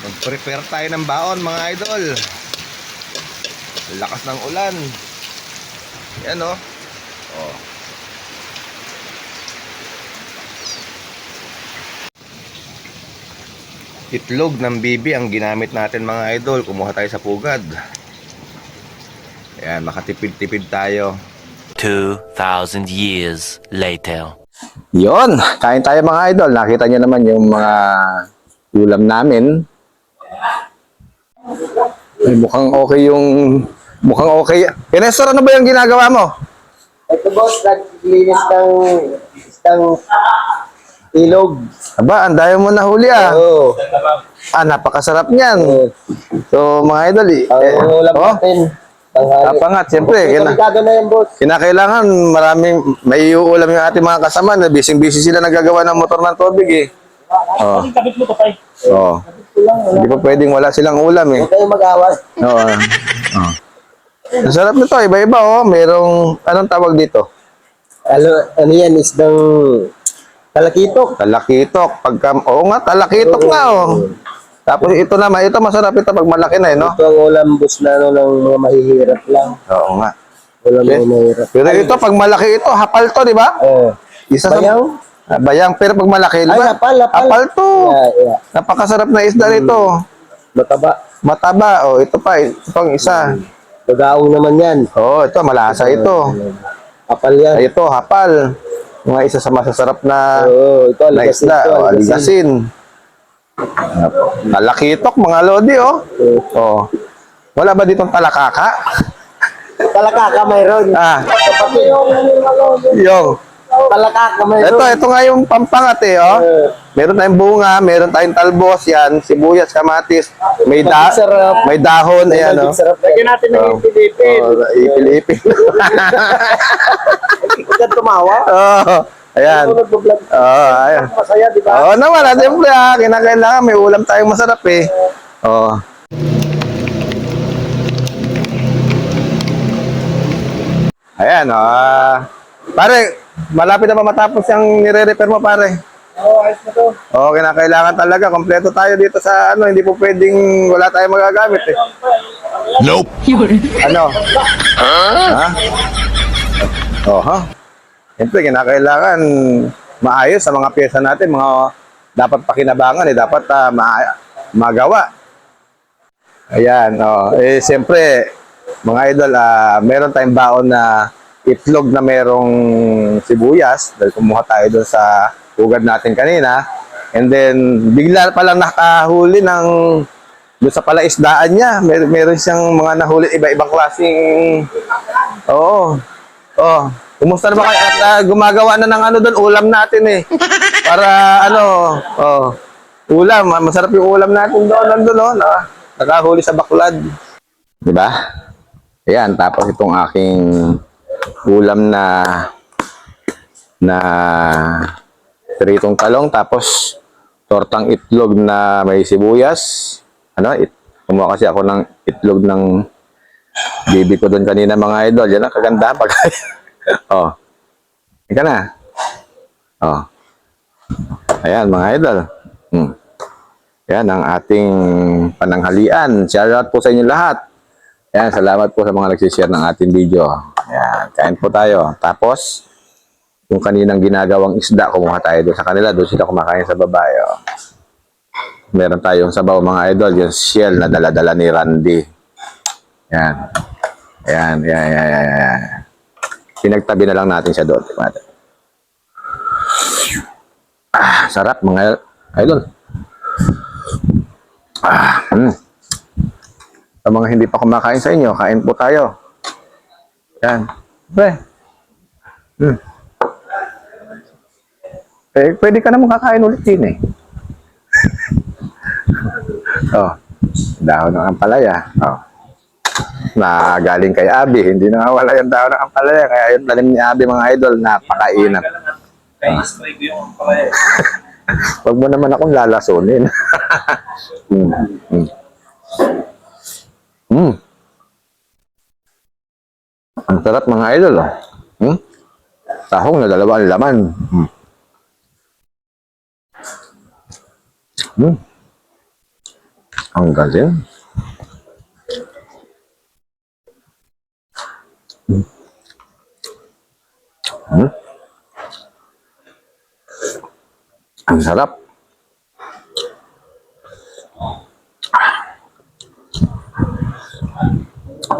Mag-prepare tayo ng baon mga idol. Lakas ng ulan. Yan oh. Oh. Itlog ng bibi ang ginamit natin mga idol. Kumuha tayo sa pugad. Yan, makatipid-tipid tayo. 2,000 years later. Yon, kain tayo mga idol. Nakita niyo naman yung mga ulam namin. Ay, mukhang okay yung... Mukhang okay. Pinestor, ano ba yung ginagawa mo? Ito boss, naglinis ng isang ilog. Aba, ang mo nahuli ah. Oo. Ah, napakasarap niyan. So, mga idol, eh, Ang eh, ulam oh, natin. Tanghali. kapangat, siyempre. Kina, na yan boss. kinakailangan maraming, may uulam yung ating mga kasama na busy-busy sila nagagawa ng motor ng tubig eh. Oh. Oh. Hindi pa pwedeng wala silang ulam eh. Huwag kayong mag-away. Oo. Oh. Ang sarap nito, iba-iba oh. Merong, anong tawag dito? Ano, ano yan, isdang talakitok. Talakitok. Pagka, oo nga, talakitok na oh. Tapos ito naman, ito masarap ito pag malaki na eh, no? Ito ang ulam boss na ano, ng mga mahihirap lang. Oo nga. Ulam Okay. ng mahirap. Pero ito, pag malaki ito, hapal to, di ba? Oo. Isa sa... Bayaw? Bayang, pero pag malaki, di Ay, ba? hapal, hapal. Hapal to. Yeah, yeah. Napakasarap na isda nito. Mataba. Mataba, oh, ito pa, ito pang isa. Bagaong naman yan. Oh, ito, malasa ito. Kapal yan. Ay, ito, hapal. Mga isa sa masasarap na Oo, ito, na isda, ito. oh, aligasin. aligasin. Talakitok, mga lodi, oh. Oh. Wala ba ditong talakaka? Talakaka mayroon. Ah, Kapatid yung yung. Talakaka mayroon. Ito, ito nga yung pampangat eh, oh. Meron tayong bunga, meron tayong talbos, yan, sibuyas, kamatis, may da Sarap. may dahon, ayan, oh. Lagyan natin ng Oh. ipilipin. Oh, kang tumawa. oh, ayan. Oh, ayan. Masaya, di ba? Oo naman, at siyempre ah, kinakailangan may ulam tayong masarap eh. Oo. Ayan, ah. pare, malapit na ba matapos yung nire-repair mo, pare? Oo, ayos na to. Oo, kinakailangan talaga. Kompleto tayo dito sa ano, hindi po pwedeng wala tayong magagamit eh. Nope. Ano? Ha? Oh, ha? Siyempre, kinakailangan maayos sa mga pyesa natin, mga dapat pakinabangan eh, dapat ah, ma- magawa. Ayan, oh. Eh, siyempre, mga idol, ah, meron tayong baon na itlog na merong sibuyas, dahil kumuha tayo doon sa hugad natin kanina. And then, bigla pa lang nakahuli ng doon sa palaisdaan niya. Mer meron siyang mga nahuli, iba-ibang klaseng... Oo. Oh. Kumusta na ba kayo? At ah, gumagawa na ng ano doon, ulam natin eh. Para ano, oh. Ulam, ah, masarap yung ulam natin doon, nandun oh, na, nakahuli sa bakulad. Di ba? Ayan, tapos itong aking ulam na na tritong talong tapos tortang itlog na may sibuyas. Ano? It, kumuha kasi ako ng itlog ng bibi ko doon kanina mga idol. Yan ang kaganda pag oh. Ika na. Oh. Ayan mga idol. Hmm. Yan ang ating pananghalian. Shout out po sa inyo lahat. Yan, salamat po sa mga nagsishare ng ating video. Yan, kain po tayo. Tapos, yung kaninang ginagawang isda, kumuha tayo doon sa kanila. Doon sila kumakain sa babae. Oh. Meron tayong sabaw mga idol. Yung shell na daladala ni Randy. Yan. Yan, yan, yan, yan, yan. Pinagtabi na lang natin siya doon. Ah, sarap mga idol. Ah, hmm. Sa mga hindi pa kumakain sa inyo, kain po tayo. Yan. Pre. Hmm. Eh, pwede ka naman kakain ulit din eh. oh, dahon ng ampalaya. Oh. Na galing kay Abi, hindi na wala yung dahon ng ampalaya. Kaya yung tanim ni Abi mga idol, napakainat. Kaya-spray ko yung palaya. Huwag mo naman akong lalasunin. mm. Mm. Mm. Ang sarap mga idol. Oh. Mm. Tahong na dalawa ang laman. Mm. Mm. Ang galing. Hmm. Hmm. Ang sarap.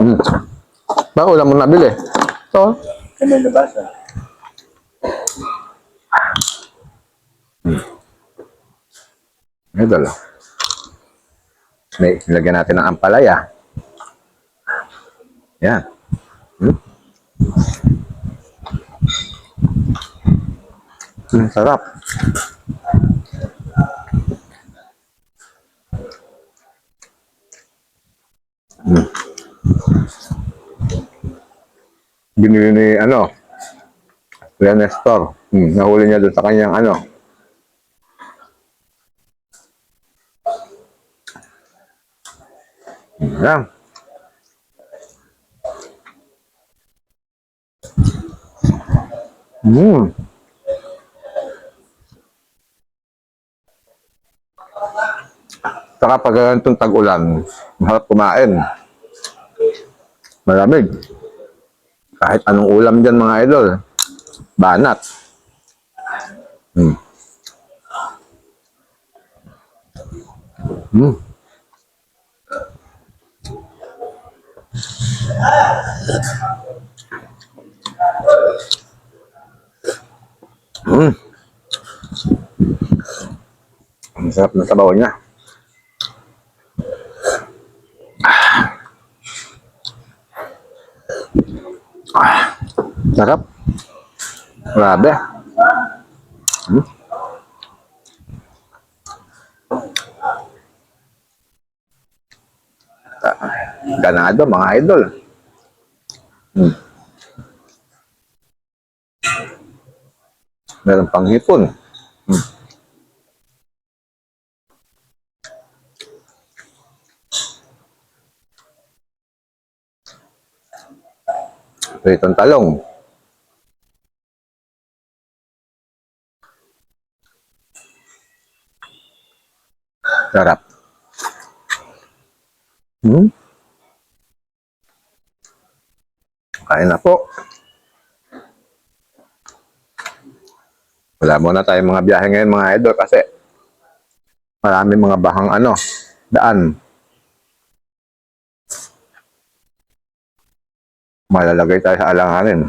Hmm. Ba, ulam mo nabili? Ito. Sa may labasa. May dala. May ilagyan natin ng ampalaya. Yan. Hmm? Hmm, sarap. Hmm. Binili ni ano, Kuya Nestor. Hmm, nahuli niya doon sa kanyang ano, Yan. Mm. Saka pag tag-ulan, mahal kumain. Malamig. Kahit anong ulam dyan mga idol. Banat. Mm. Mm. Mm. Ang sarap ng sabaw niya. Ah. Sarap. Grabe. Hmm. Ganado, mga idol. Hmm. Meron pang hipon. Hmm. Pritong talong. Sarap. Hmm? Kain na po. Wala muna tayong mga biyahe ngayon mga idol kasi marami mga bahang ano, daan. Malalagay tayo sa alanganin.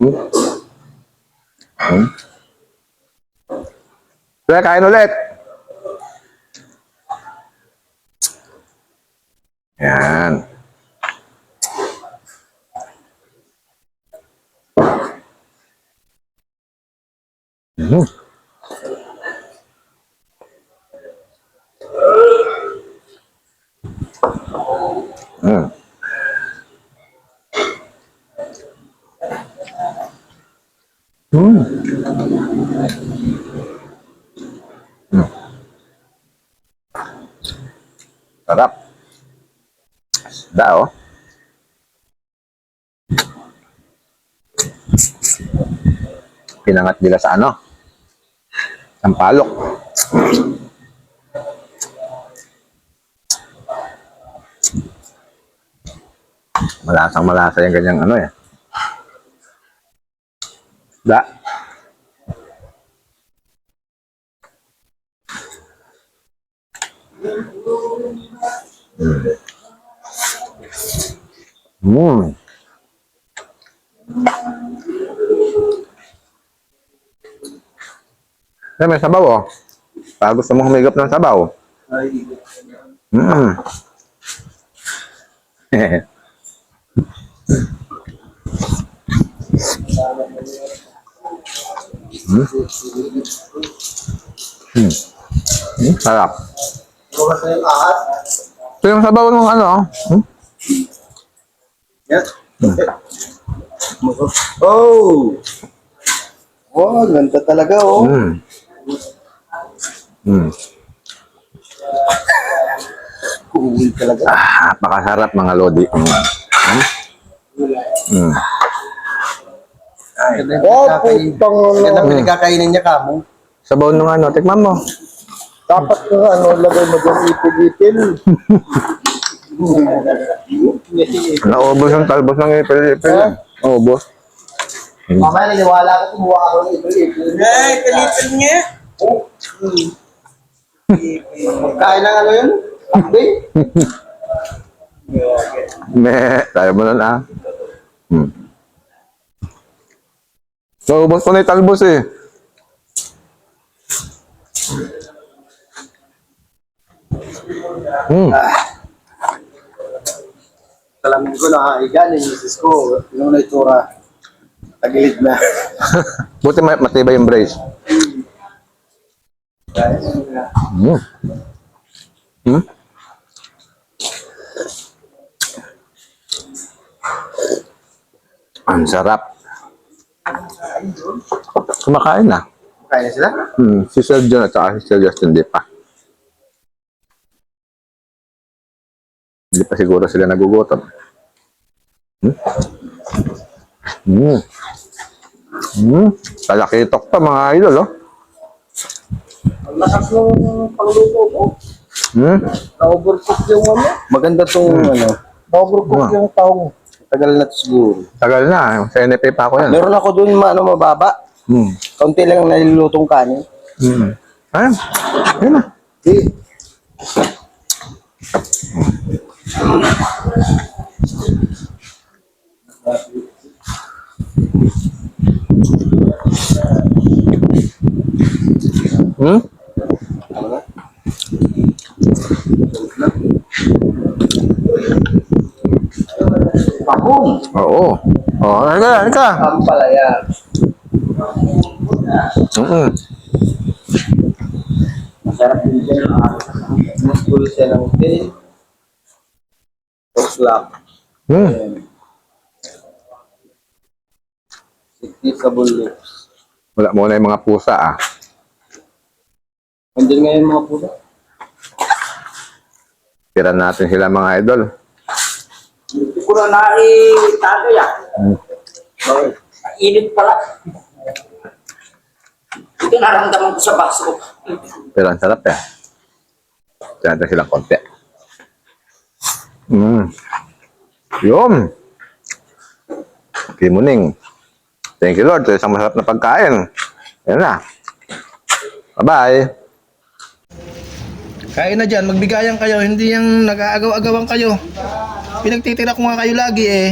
Hmm. Hmm. Kaya kain ulit. Yan. Mm. Sarap. Da, oh. Pinangat nila sa ano? Sampalok. Malasang malasa yung ganyang ano eh. Da. Mm. Eh, may sabaw oh. Pag gusto mo humigop ng sabaw. Mm. Hmm? Hmm. Hmm, sarap. Na yung sabaw ng ano. Hmm? Yan. Oh! Oh, ganda talaga oh. Mm. Mm. Uuwi talaga. Ah, napakasarap mga lodi. Mm. Mm. Oh, putang Ganda pinagkakainin niya kamo. Sabaw nung ano, tikman mo. Dapat na ano, lagay mo dyan ipil-ipil. Naubos ang talbos ng ipil-ipil. Naubos. Mamaya niniwala ko kumuha ako ng ipil-ipil. Ay, kalipin niya. Kain ng ano yun? Akbe? Me, tayo mo nun ah. Hmm. Naubos ko na yung talbos eh. Hmm. Salamin ko nakahiga ni misis ko. Yung na itsura. Tagilid na. Buti ma- matibay yung brace. Hmm. Hmm? Ang sarap. Kumakain na. Kain na sila? Hmm, si Sir John at saka si Sir Justin di pa. Hindi pa siguro sila nagugutom. Hmm? Hmm. Hmm. Talakitok pa mga idol, oh. Ang lakas ng pangluto mo. Hmm. Na-overcook yung ano. Maganda tong ano. Na-overcook yung taong. Tagal na to siguro. Tagal na. Sa NFA pa ako yan. Meron ako dun ano, mababa. Hmm. Kaunti lang nalilutong kanin. Hmm. Ayun. Ayun na. Eh, Hmm? Oo. Oo. Halika, halika. Ampalaya. Mm-mm. Masarap din siya. Muskulo siya ng tail. Slap. Hmm. Significable lips. Wala muna yung mga pusa ah. Andyan ngayon mga pusa. Tira natin sila mga idol. Ko na naitado yan. Ang init pala. Ito naramdaman ko sa baso. Pero ang sarap eh. Tira natin silang konti. Mm. Yum. Kimuning. Thank you Lord sa isang masarap na pagkain. Yan na. Bye-bye. Kain na dyan, magbigayan kayo, hindi yung nag-aagaw-agawan kayo. Pinagtitira ko nga kayo lagi eh.